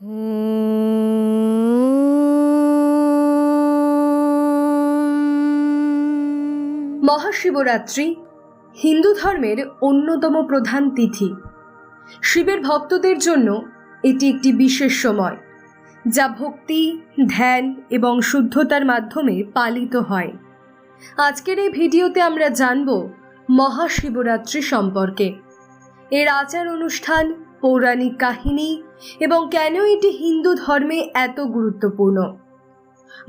মহাশিবরাত্রি হিন্দু ধর্মের অন্যতম প্রধান তিথি। শিবের ভক্তদের জন্য এটি একটি বিশেষ সময়, যা ভক্তি, ধ্যান এবং শুদ্ধতার মাধ্যমে পালিত হয়। আজকের এই ভিডিওতে আমরা জানব মহাশিবরাত্রি সম্পর্কে। এর আচার অনুষ্ঠান পৌরাণিক কাহিনী এবং কেন এটি হিন্দু ধর্মে এত গুরুত্বপূর্ণ?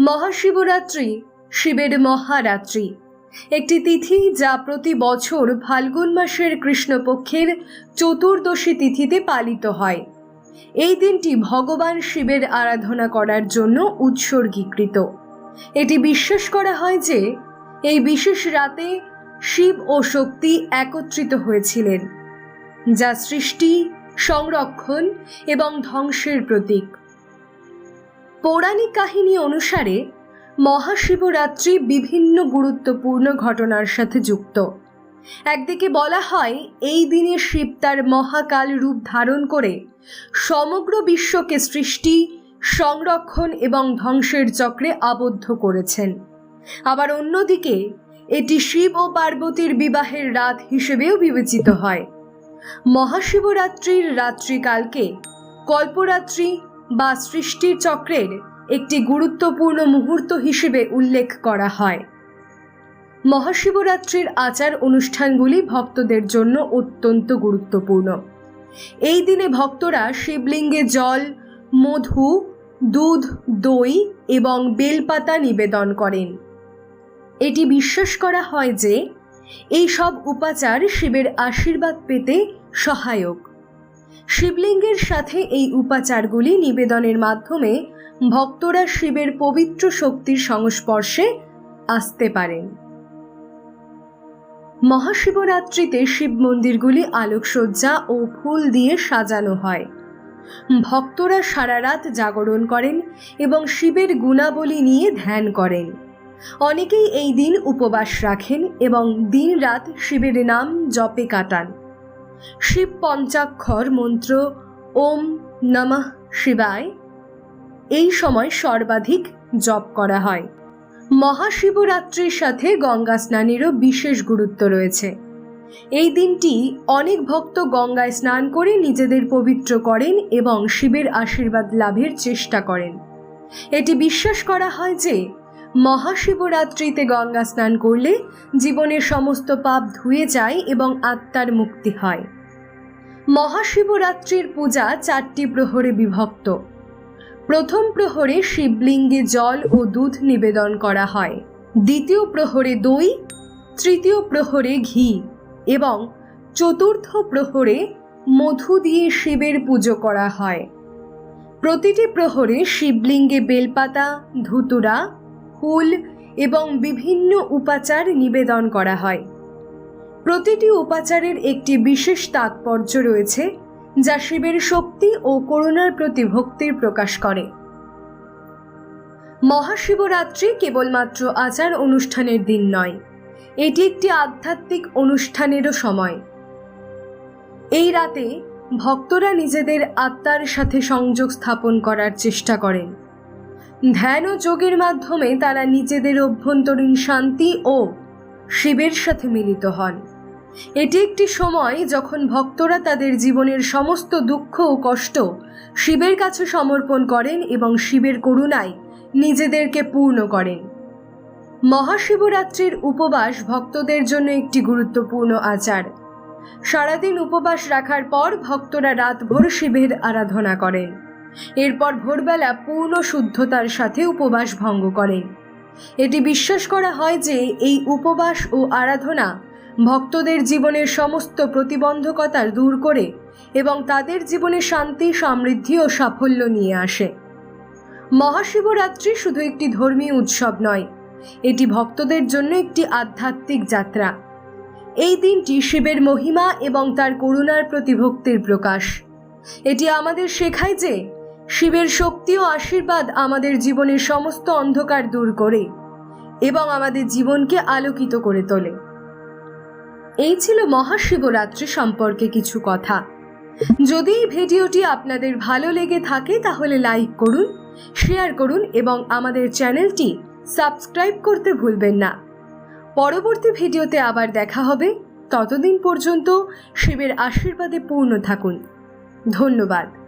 মহাশিবরাত্রি শিবের মহারাত্রি, একটি তিথি যা প্রতি বছর ফাল্গুন মাসের কৃষ্ণপক্ষের চতুর্দশী তিথিতে পালিত হয়। এই দিনটি ভগবান শিবের আরাধনা করার জন্য উৎসর্গীকৃত। এটি বিশ্বাস করা হয় যে এই বিশেষ রাতে শিব ও শক্তি একত্রিত হয়েছিলেন, যা সৃষ্টি সংরক্ষণ এবং ধ্বংসের প্রতীক। পৌরাণিক কাহিনী অনুসারে মহাশিবরাত্রি বিভিন্ন গুরুত্বপূর্ণ ঘটনার সাথে যুক্ত। একদিকে বলা হয়, এই দিনে শিব তার মহাকাল রূপ ধারণ করে সমগ্র বিশ্বকে সৃষ্টি, সংরক্ষণ এবং ধ্বংসের চক্রে আবদ্ধ করেছেন। আবার অন্যদিকে, এটি শিব ও পার্বতীর বিবাহের রাত হিসেবেও বিবেচিত হয়। মহাশিবরাত্রির রাত্রিকালকে কল্পরাত্রি বা সৃষ্টির চক্রের একটি গুরুত্বপূর্ণ মুহূর্ত হিসেবে উল্লেখ করা হয়। মহাশিবরাত্রির আচার অনুষ্ঠানগুলি ভক্তদের জন্য অত্যন্ত গুরুত্বপূর্ণ। এই দিনে ভক্তরা শিবলিঙ্গে জল, মধু, দুধ, দই এবং বেলপাতা নিবেদন করেন। এটি বিশ্বাস করা হয় যে এই সব উপাচার শিবের আশীর্বাদ পেতে সহায়ক। শিবলিঙ্গের সাথে এই উপাচারগুলি নিবেদনের মাধ্যমে ভক্তরা শিবের পবিত্র শক্তির সংস্পর্শে আসতে পারেন। মহাশিবরাত্রিতে শিব মন্দিরগুলি আলোকসজ্জা ও ফুল দিয়ে সাজানো হয়। ভক্তরা সারা রাত জাগরণ করেন এবং শিবের গুণাবলী নিয়ে ধ্যান করেন। অনেকেই এই দিন উপবাস রাখেন এবং দিন রাত শিবের নাম জপে কাটান। শিব পঞ্চাক্ষর মন্ত্র, ওম নমঃ শিবায়, এই সময় সর্বাধিক জপ করা হয়। মহাশিবরাত্রির সাথে গঙ্গা স্নানেরও বিশেষ গুরুত্ব রয়েছে। এই দিনটি অনেক ভক্ত গঙ্গায় স্নান করে নিজেদের পবিত্র করেন এবং শিবের আশীর্বাদ লাভের চেষ্টা করেন। এটি বিশ্বাস করা হয় যে মহাশিবরাত্রিতে গঙ্গা স্নান করলে জীবনের সমস্ত পাপ ধুয়ে যায় এবং আত্মার মুক্তি হয়। মহাশিবরাত্রির পূজা চারটি প্রহরে বিভক্ত। প্রথম প্রহরে শিবলিঙ্গে জল ও দুধ নিবেদন করা হয়। দ্বিতীয় প্রহরে দই, তৃতীয় প্রহরে ঘি এবং চতুর্থ প্রহরে মধু দিয়ে শিবের পুজো করা হয়। প্রতিটি প্রহরে শিবলিঙ্গে বেলপাতা, ধুতুরা ফুল এবং বিভিন্ন উপাচার নিবেদন করা হয়। প্রতিটি উপাচারের একটি বিশেষ তাৎপর্য রয়েছে, যা শিবের শক্তি ও করুণার প্রতি ভক্তির প্রকাশ করে। মহাশিবরাত্রি কেবলমাত্র আচার অনুষ্ঠানের দিন নয়, এটি একটি আধ্যাত্মিক অনুষ্ঠানেরও সময়। এই রাতে ভক্তরা নিজেদের আত্মার সাথে সংযোগ স্থাপন করার চেষ্টা করেন। ধ্যান ও যোগের মাধ্যমে তারা নিজেদের অভ্যন্তরীণ শান্তি ও শিবের সাথে মিলিত হন। এটি একটি সময় যখন ভক্তরা তাদের জীবনের সমস্ত দুঃখ ও কষ্ট শিবের কাছে সমর্পণ করেন এবং শিবের করুণায় নিজেদেরকে পূর্ণ করেন। মহাশিবরাত্রির উপবাস ভক্তদের জন্য একটি গুরুত্বপূর্ণ আচার। সারাদিন উপবাস রাখার পর ভক্তরা রাতভর শিবের আরাধনা করেন। এরপর ভোরবেলা পূর্ণ শুদ্ধতার সাথে উপবাস ভঙ্গ করেন এটি বিশ্বাস করা হয় যে এই উপবাস ও আরাধনা ভক্তদের জীবনের সমস্ত প্রতিবন্ধকতার দূর করে এবং তাদের জীবনে শান্তি, সমৃদ্ধি ও সাফল্য নিয়ে আসে। মহাশিবরাত্রি শুধু একটি ধর্মীয় উৎসব নয়, এটি ভক্তদের জন্য একটি আধ্যাত্মিক যাত্রা। এই দিনটি শিবের মহিমা এবং তার করুণার প্রতি ভক্তির প্রকাশ। এটি আমাদের শেখায় যে শিবের শক্তি ও আশীর্বাদ আমাদের জীবনের সমস্ত অন্ধকার দূর করে এবং আমাদের জীবনকে আলোকিত করে তোলে। এই ছিল মহাশিবরাত্রি সম্পর্কে কিছু কথা। যদি এই ভিডিওটি আপনাদের ভালো লেগে থাকে, তাহলে লাইক করুন, শেয়ার করুন এবং আমাদের চ্যানেলটি সাবস্ক্রাইব করতে ভুলবেন না। পরবর্তী ভিডিওতে আবার দেখা হবে। ততদিন পর্যন্ত শিবের আশীর্বাদে পূর্ণ থাকুন। ধন্যবাদ।